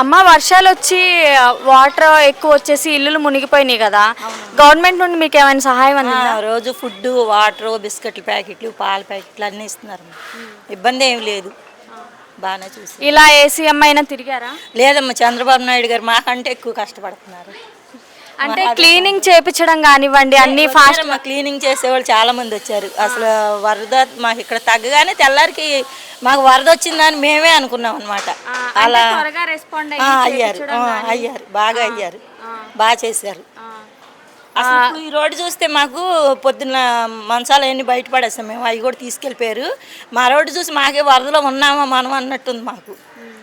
అమ్మ వర్షాలు వచ్చి వాటర్ ఎక్కువ వచ్చేసి ఇల్లులు మునిగిపోయినాయి కదా. గవర్నమెంట్ నుండి మీకు ఏమైనా సహాయం అందిందా? రోజు ఫుడ్ వాటర్ బిస్కెట్ల ప్యాకెట్లు పాల ప్యాకెట్లు అన్నీ ఇస్తున్నారు. ఇబ్బంది ఏం లేదు. బాగానే చూసి ఇలా ఏసీఎం అయినా తిరిగారా? లేదమ్మా చంద్రబాబు నాయుడు గారు మాకంటే ఎక్కువ కష్టపడుతున్నారు. అంటే క్లీనింగ్ చేపించడం కానివ్వండి అన్ని ఫాస్ట్ మా క్లీనింగ్ చేసేవాళ్ళు చాలా మంది వచ్చారు. అసలు వరద మాకు ఇక్కడ తగ్గగానే తెల్లారికి మాకు వరద వచ్చిందని మేమే అనుకున్నాం అనమాట అలా అయ్యారు. అయ్యారు. బాగా అయ్యారు. బాగా చేశారు. అసలు ఈ రోడ్డు చూస్తే మాకు పొద్దున్న మంచాలు అన్ని బయటపడేస్తాం మేము. అవి కూడా తీసుకెళ్ళిపోయారు. మా రోడ్డు చూసి మాకే వరదలో ఉన్నామా మనం అన్నట్టుంది మాకు.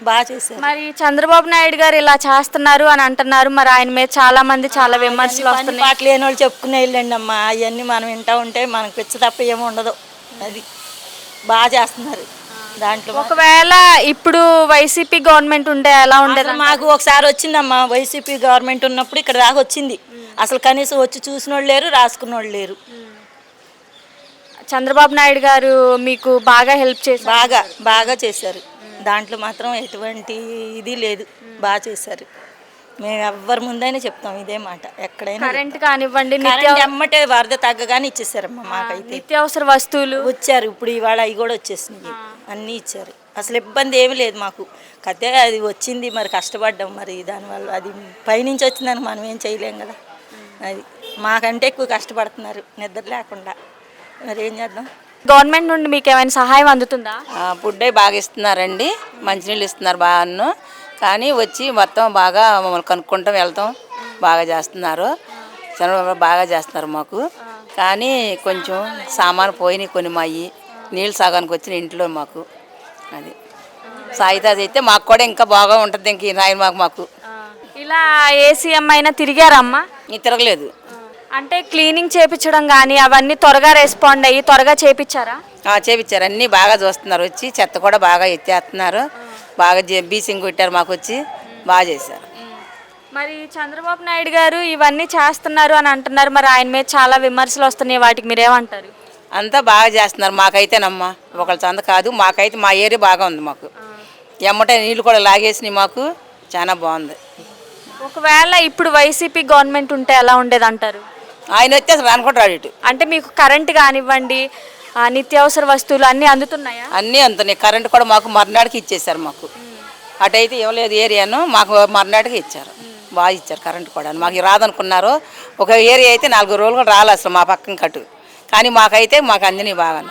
బాగా చేశారు. మరి చంద్రబాబు నాయుడు గారు ఇలా చేస్తున్నారు అని అంటున్నారు. మరి ఆయన మీద చాలా మంది చాలా విమర్శలు వస్తున్నాయి. పాట లేని వాళ్ళు చెప్పుకునే వెళ్ళండి అమ్మా. అవన్నీ మనం వింటా ఉంటే మనకు పిచ్చ తప్ప ఏమి ఉండదు. అది బాగా చేస్తున్నారు దాంట్లో ఒకవేళ ఇప్పుడు వైసీపీ గవర్నమెంట్ ఉంటే ఎలా ఉండేది మాకు ఒకసారి వచ్చిందమ్మా. వైసీపీ గవర్నమెంట్ ఉన్నప్పుడు ఇక్కడ దాకా వచ్చింది. అసలు కనీసం వచ్చి చూసిన వాళ్ళు లేరు రాసుకున్న వాళ్ళు లేరు. చంద్రబాబు నాయుడు గారు మీకు బాగా హెల్ప్ చేశారు. బాగా బాగా చేశారు. దాంట్లో మాత్రం ఎటువంటి ఇది లేదు. బాగా చేశారు. మేము ఎవ్వరి ముందైనా చెప్తాం ఇదే మాట. ఎక్కడైనా కరెంట్ కానివ్వండి ఎమ్మటే వరద తగ్గగానే ఇచ్చేసారమ్మా మాకైతే. నిత్యావసర వస్తువులు. వచ్చారు. ఇప్పుడు ఇవాళ అవి కూడా వచ్చేసినాయి. అన్నీ ఇచ్చారు. అసలు ఇబ్బంది ఏమీ లేదు మాకు. కదే అది వచ్చింది. మరి కష్టపడ్డాం. మరి దానివల్ల అది పైనుంచి వచ్చిందని మనం ఏం చేయలేం కదా. అది మాకంటే ఎక్కువ కష్టపడుతున్నారు. నిద్ర లేకుండా. మరి ఏం చేద్దాం? గవర్నమెంట్ నుండి మీకు ఏమైనా సహాయం అందుతుందా? ఫుడ్ బాగా ఇస్తున్నారండి. మంచినీళ్ళు ఇస్తున్నారు బాగాను. కానీ వచ్చి మొత్తం బాగా మమ్మల్ని కనుక్కుంటాం వెళ్తాం. బాగా చేస్తున్నారు. చంద్రబాబు బాగా చేస్తున్నారు మాకు. కానీ కొంచెం సామాను పోయినాయి కొన్ని మాయి. నీళ్ళు సగానికి వచ్చిన ఇంట్లో మాకు. అది. సాయితా అయితే మాకు కూడా ఇంకా బాగా ఉంటుంది ఇంక ఈ నాయన మాకు. మాకు ఇలా ఏసీఎం అయినా తిరిగారమ్మా తిరగలేదు. అంటే క్లీనింగ్ చేపించడం కానీ అవన్నీ త్వరగా రెస్పాండ్ అయ్యి త్వరగా చేపించారా? చేపించారు. అన్నీ బాగా చూస్తున్నారు. వచ్చి చెత్త కూడా బాగా ఎత్తేస్తున్నారు. బాగా బీసింగ్ కొట్టారు మాకు వచ్చి. బాగా చేశారు. మరి చంద్రబాబు నాయుడు గారు ఇవన్నీ చేస్తున్నారు అని అంటున్నారు. మరి ఆయన మీద చాలా విమర్శలు వస్తున్నాయి. వాటికి మీరేమంటారు? అంతా బాగా చేస్తున్నారు. మాకైతేనమ్మా. ఒకళ్ళ చంద కాదు. మాకైతే మా ఏరియా బాగా ఉంది మాకు. ఎమ్మటే నీళ్ళు కూడా లాగేసినాయి మాకు. చాలా బాగుంది. ఒకవేళ ఇప్పుడు వైసీపీ గవర్నమెంట్ ఉంటే ఎలా ఉండేది అంటారు ఆయన వచ్చి అసలు రానుకుంటారు రాడు ఇటు. అంటే మీకు కరెంట్ కానివ్వండి ఆ, నిత్యావసర వస్తువులు అన్నీ అందుతున్నాయా? అన్నీ అందుతున్నాయి. కరెంట్ కూడా మాకు మర్నాడికి ఇచ్చేసారు మాకు. అటైతే ఇవ్వలేదు ఏరియాను మాకు మర్నాటికి ఇచ్చారు. బాగా ఇచ్చారు కరెంట్ కూడా. మాకు రాదనుకున్నారు. ఒక ఏరియా అయితే నాలుగు రోజులు కూడా రాలే అసలు మా పక్కన కట్టు. కానీ మాకైతే మాకు అందినాయి బాగా